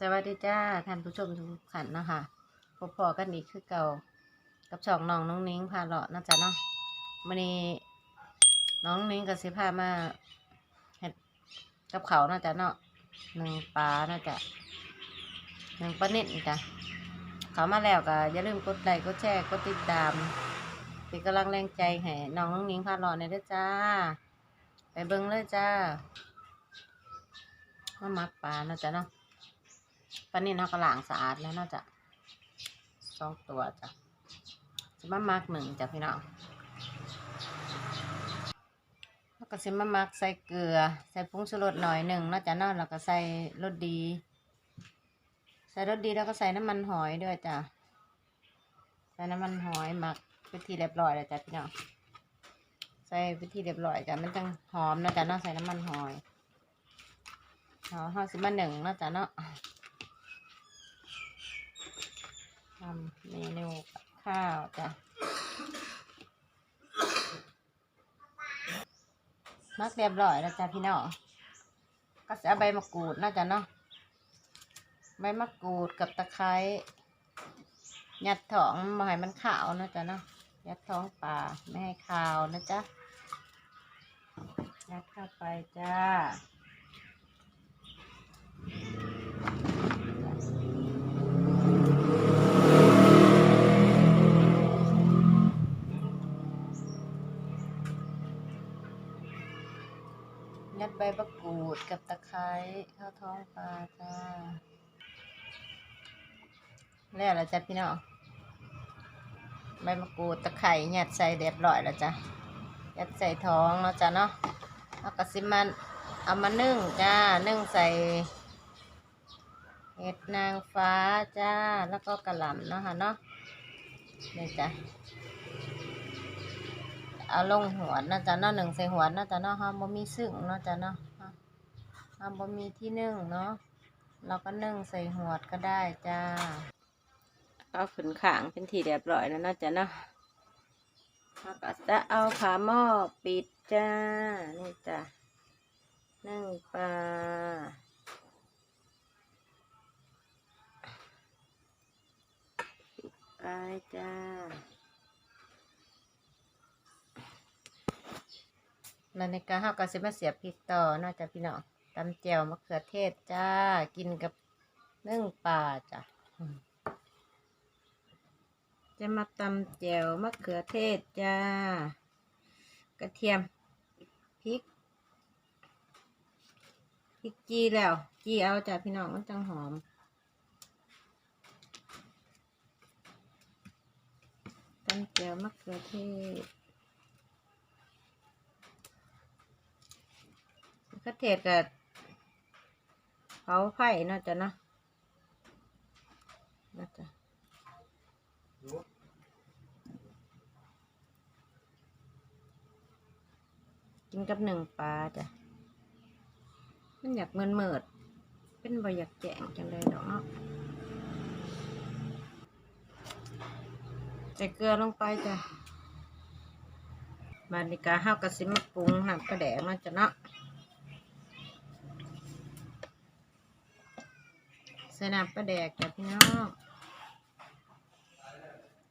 สวัสดีจ้าท่านผู้ชมทุกท่านนะคะพบพอกันอีกคือเก่า กับช่องน้องน้องนิ้งพาเลาะนาะจ๊ะเนาะวันนี้น้องนิ้งกับสิพามาเฮ็ดกับเขานาะจ๊ะเนาะหนึ่งปลานาะจ๊ะหนึ่งปลาเน็ตจ้ะเขามาแล้วก็อย่าลืมกดไลค์กดแชร์กดติดตามเป็นกำลังแรงใจให้น้องน้องนิ้งพาเลาะในอยด้อจ้า ไปเบิ่งเลยจ้ามามักปลานาะจ๊ะเนาะ ปลานี่เราก็ล้างสะอาดแล้วน่าจะสองตัวจ้ะจะมามักหนึ่งจ้ะพี่น้องแล้วก็สิมามักใส่เกลือ ใส่ผงชูรสหน่อยหนึ่งน่าจะเนอนแล้วก็ใส่รสดี ใส่รสดีแล้วก็ใส่น้ำมันหอยด้วยจ้ะใส่น้ำมันหอยหมักไปนทีเรียบร้อยแล้วจ้ะพี่น้องใส่ไปนทีเรียบร้อยจ้ะมันจังหอมนะจ๊ะเนาะใส่น้ำมันหอยเอาห้าสิบมาหนึ่งนะจ๊ะเนาะ ทำเมนูกับข้าวจ้ะมักเรียบร้อยแล้วจ้ะพี่น้องก็จะเอาใบมะกรูดน่าจะเนาะใบมะกรูดกับตะไคร้ยัดท้องมาให้มันขาวนะจ๊ะเนาะยัดท้องปลาไม่ให้ขาวนะจ๊ะยัดเข้าไปจ้า ยัดใบมะกรู ดกับตะไคร้เข้าท้องปลาจ้าแล้วละจ้ะพี่น้องใบมะกรูดตะไคร้ยัดใส่เรียบร้อยล้วจ้ะยัดใส่ท้องเนาะจ้ะเนาะเอากระสิมันเอามานึ่งจ้านึ่งใส่เห็ดนางฟ้าจ้าแล้วก็กระหล่ำเนาะค่ะเนาะนี่จ้ะเอาลงหัวนะจ๊ะเนาะหนึ่งใส่หัวนะจ๊ะเนาะห้ามบ่มีซึ่งนาะจ๊ะเนาะ ห้ามบ่มีที่นึ่งเนาะเราก็นึ่งใส่หัวดก็ได้จ้าเอาขึ้นขางเป็นที่เรียบร้อยแล้วเนาะจ๊ะเนาะเราก็จะเอาฝาหม้อปิดจ้า นี่จ้ะนึ่งปลาปิดไปจ้าแล้วในการห้าก็สิมาเสียบพริกต่อเนอกจากพี่น้อง ตำแจ่วมะเขือเทศจ้า กินกับนึ่งปลาจ้ะ จะมาตำแจ่วมะเขือเทศจ้า กระเทียมพริกพริกจีแล้ว จีเอาจ้ะพี่น้องมันจังหอมตำแจ่วมะเขือเทศกระเทศกับ เผาไผ่เนาะจ้ะเนาะนะจ๊ะกินกับหนึ่งปลาจ้ะมันอยากเมินเมิด เป็นบ่อยากแจงจังเลยดอกเนาะใส่เกลือลงไปจ้ะมาดิกาห้าวกระสิมาปรุงน้ำกระแดงเนาะจ้ะเนาะ ส่น้ำปลาแดกจ้ะพี่น้อง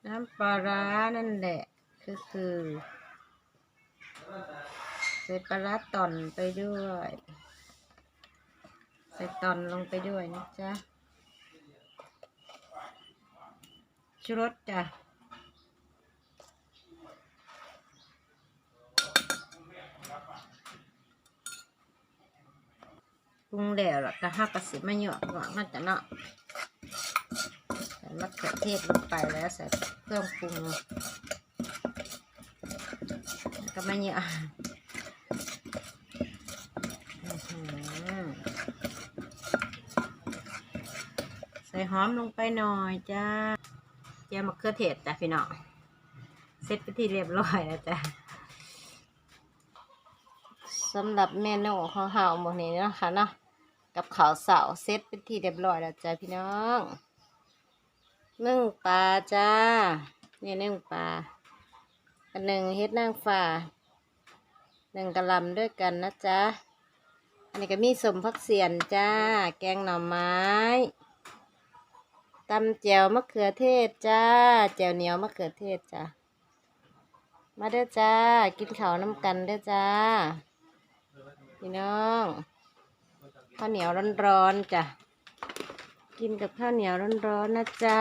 น้ำปลาร้านั่นแหละคือคือใส่ปลาร้าตอนไปด้วย ใส่ต่อนลงไปด้วยนะจ๊ะชูรสจ้ะ ปรุงแล้วล่ะก็ห้ากระสิมาหยอดก่อนมันจะเนาะใส่มะเขือเทศลงไปแล้วใส่เครื่องปรุงก็ไมาหยอดอื้อหือใส่หอมลงไปหน่อยจ้าเจียมะเขือเทศจ้ะพี่น้องเสร็จไปที่เรียบร้อยแล้วจ้ะสำหรับเมนูของเฮาหมดนี้นะคะเนาะ กับข้าวเสาเซตเป็นที่เรียบร้อยแล้วจ้าพี่น้องนึ่งปลาจ้านี่นึ่งปลาอันหนึ่งเฮ็ดนางฟ้าหนึ่งกะลำด้วยกันนะจ๊ะอันนี้ก็มีสมพักเสียนจ้า แกงหน่อไม้ตำแจ่วมะเขือเทศจ้า แจ่วเหนียวมะเขือเทศจ้ามาเด้อจ้า กินข้าวน้ำกันเด้อจ้า พี่น้อง ข้าวเหนียวร้อนๆจ้ะ กินกับข้าวเหนียวร้อนๆนะจ๊ะ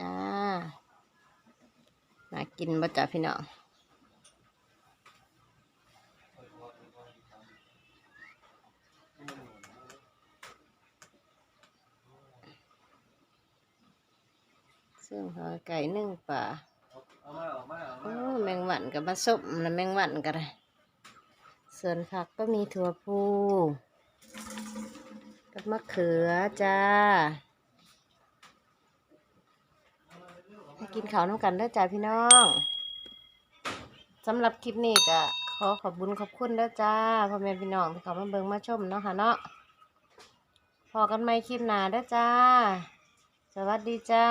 จ้าน่ากินบ่จ้ะพี่น้องซึ่งหอไก่นึ่งป่าโอ้แมงวันกับมาส้มแล้วแมงวันกันเลย ส่วนผักก็มีถั่วพูกับมะเขือจ้าให้กินข้าวน้ำกันได้จ้าพี่น้องสำหรับคลิปนี้ก็ขอขอบบุญขอบคุณด้อจ้าพ่อแม่พี่น้องที่เขามาเบิ่งมาชมเนาะค่ะเนาะพอกันใหม่คลิปหนาด้อจ้า สวัสดีจ้า